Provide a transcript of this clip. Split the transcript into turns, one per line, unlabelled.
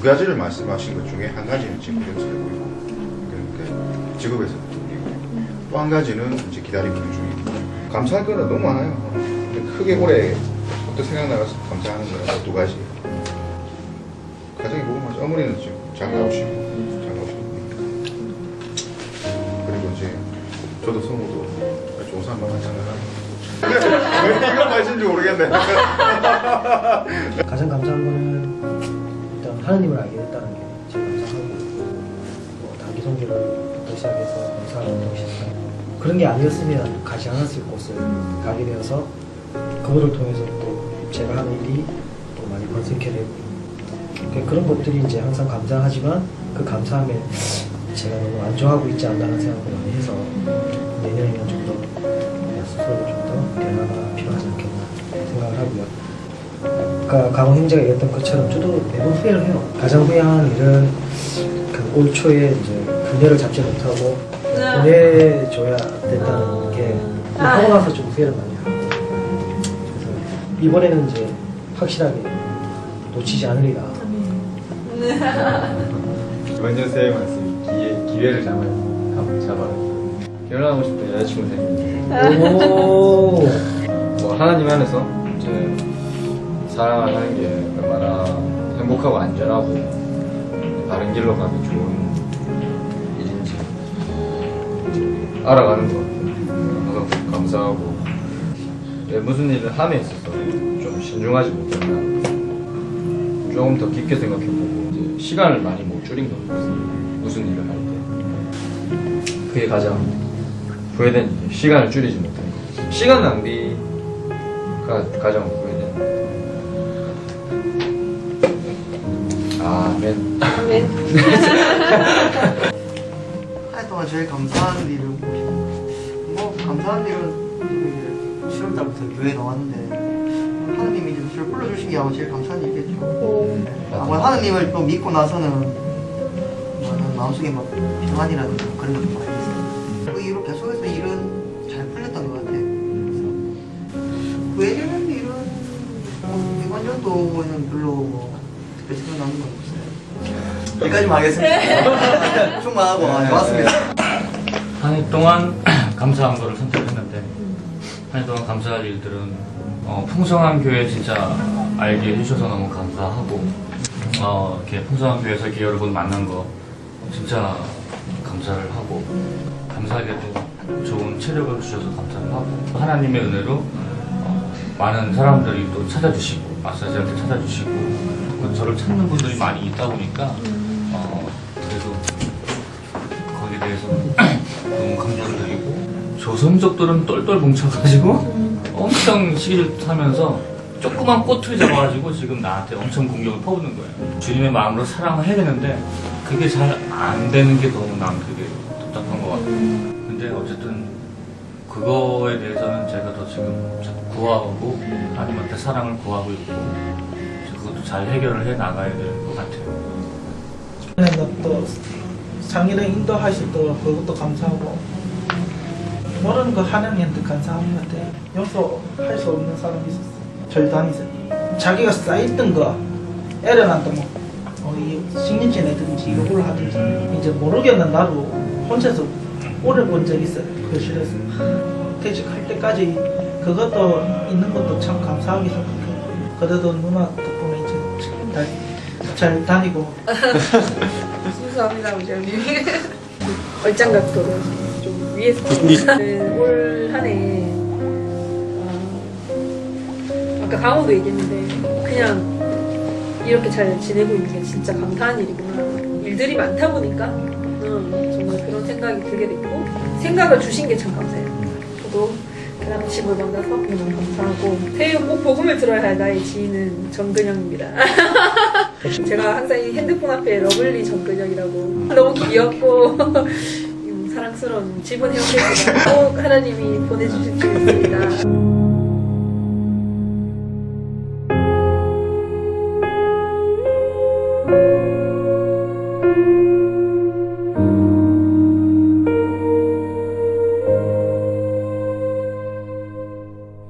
두 가지를 말씀하신 것 중에 한 가지는 지금 그대로 살고 있고 그러니까 직업에서 또 한 가지는 이제 기다리고 있는 중이고 감사할 거는 너무 많아요. 크게 올해 어떤 생각나서 감사하는 거는 두 가지. 가정이 궁금하죠. 어머니는 지금 장가 오시고 장가 오시고 그리고 이제 저도 성우도 좋은 사람만 장가가고 왜 이거 말씀인지 모르겠네.
가장 감사한 거는 하나님을 알게 됐다는 게 제일 감사하고 뭐 단기 성교를부터 시작해서 봉사활동도 시작하고 그런 게 아니었으면 가지 않았을 곳을 가게 되어서 그거를 통해서 또 제가 하는 일이 또 많이 번성케 되고 그러니까 그런 것들이 이제 항상 감사하지만 그 감사함에 제가 너무 안좋아하고 있지 않나라는 생각을 많이 해서 아까 강원 형제가 얘기했던 것처럼 저도 매번 후회를 해요. 가장 후회하는 일은 그 올 초에 이제 그녀를 잡지 못하고 보내줘야 된다는 게 하고 나서 좀 후회를 많이 하고. 그래서 이번에는 이제 확실하게 놓치지 않으리라.
완전 쌤 말씀. 기회, 기회를 잡아야 한번 잡아야 결혼하고 싶은 여자친구 생기면
오.
뭐 하나님 안에서 이제 사랑을 하는 게 얼마나 행복하고 안전하고 바른 길로 가기 좋은 일인지 알아가는 것 같아요. 감사하고 네, 무슨 일을 함에 있어서 좀 신중하지 못했나 조금 더 깊게 생각해보고 이제 시간을 많이 못 줄인 것 같아요. 무슨 일을 할 때. 그게 가장 후회된 일, 시간을 줄이지 못한 것. 시간 낭비가 가장 후회 된. 아멘.
한 해 동안 제일 감사한 일은 뭐 감사한 일은 이제 7월 달부터 교회 나왔는데 하나님이 이제 저를 불러주신 게 아마 제일 감사한 일이겠죠. 아마 하나님을 또 믿고 나서는 저는 마음속에 막 평안이라든가 그런 것도 많이 있어요. 그 이후로 계속해서 일은 잘 풀렸던 것 같아요. 그래서 후회되는 일은 뭐 이번 연도에는 별로 뭐 특별히 생각나는 건 없어요. 여기까지만 하겠습니다. 충분하고 아, 좋았습니다.
한 해 동안 감사한 거를 선택했는데 한 해 동안 감사할 일들은 어, 풍성한 교회 진짜 알게 해주셔서 너무 감사하고 어, 이렇게 풍성한 교회에서 이렇게 여러분 만난 거 진짜 감사를 하고 감사하게도 좋은 체력을 주셔서 감사를 하고 하나님의 은혜로 어, 많은 사람들이 또 찾아주시고 마사지한테 찾아주시고 또 저를 찾는 분들이 많이 있다 보니까 어, 그래도 거기에 대해서는 너무 감사를 드리고 조선족들은 똘똘 뭉쳐가지고 엄청 시기를 타면서 조그만 꼬투리 잡아가지고 지금 나한테 엄청 공격을 퍼붓는 거예요. 주님의 마음으로 사랑을 해야 되는데 그게 잘 안 되는 게 너무 난 그게 답답한 것 같아요. 근데 어쨌든 그거에 대해서는 제가 더 지금 자꾸 구하고 하나님한테 사랑을 구하고 있고 잘 해결을 해 나가야 될 것 같아요.
네, 또 장인을 인도하실 또 그것도 감사하고. 모르는 거 하나님한테 감사한 것 같아 용서할 수 없는 사람이 있었어. 절단이서. 자기가 쌓였던 거 애려난다 뭐 어, 이 식민지 내든지 이걸 하든지 이제 모르겠는 나도 혼자서 오래 본 적 있어요. 교실에서. 퇴직할 때까지 그것도 있는 것도 참 감사하게 생각해요. 그래도 누나 이제 잘, 잘 다니고.
순수합니다 우리 언니 얼짱각도로 좀 위에서 올 한해. 아까 강호도 얘기했는데 그냥 이렇게 잘 지내고 있는 게 진짜 감사한 일이구나. 일들이 많다 보니까 음, 정말 그런 생각이 들게 됐고 생각을 주신 게 참 감사해요. 저도 뭘 만나서 너무 감사하고 태우 꼭 복음을 들어야 할 나의 지인은 정근영입니다 제가 항상 이 핸드폰 앞에 러블리 정근영이라고 너무 귀엽고 음, 사랑스러운 집은 형제입니다. 꼭 하나님이 보내주실 수 있습니다.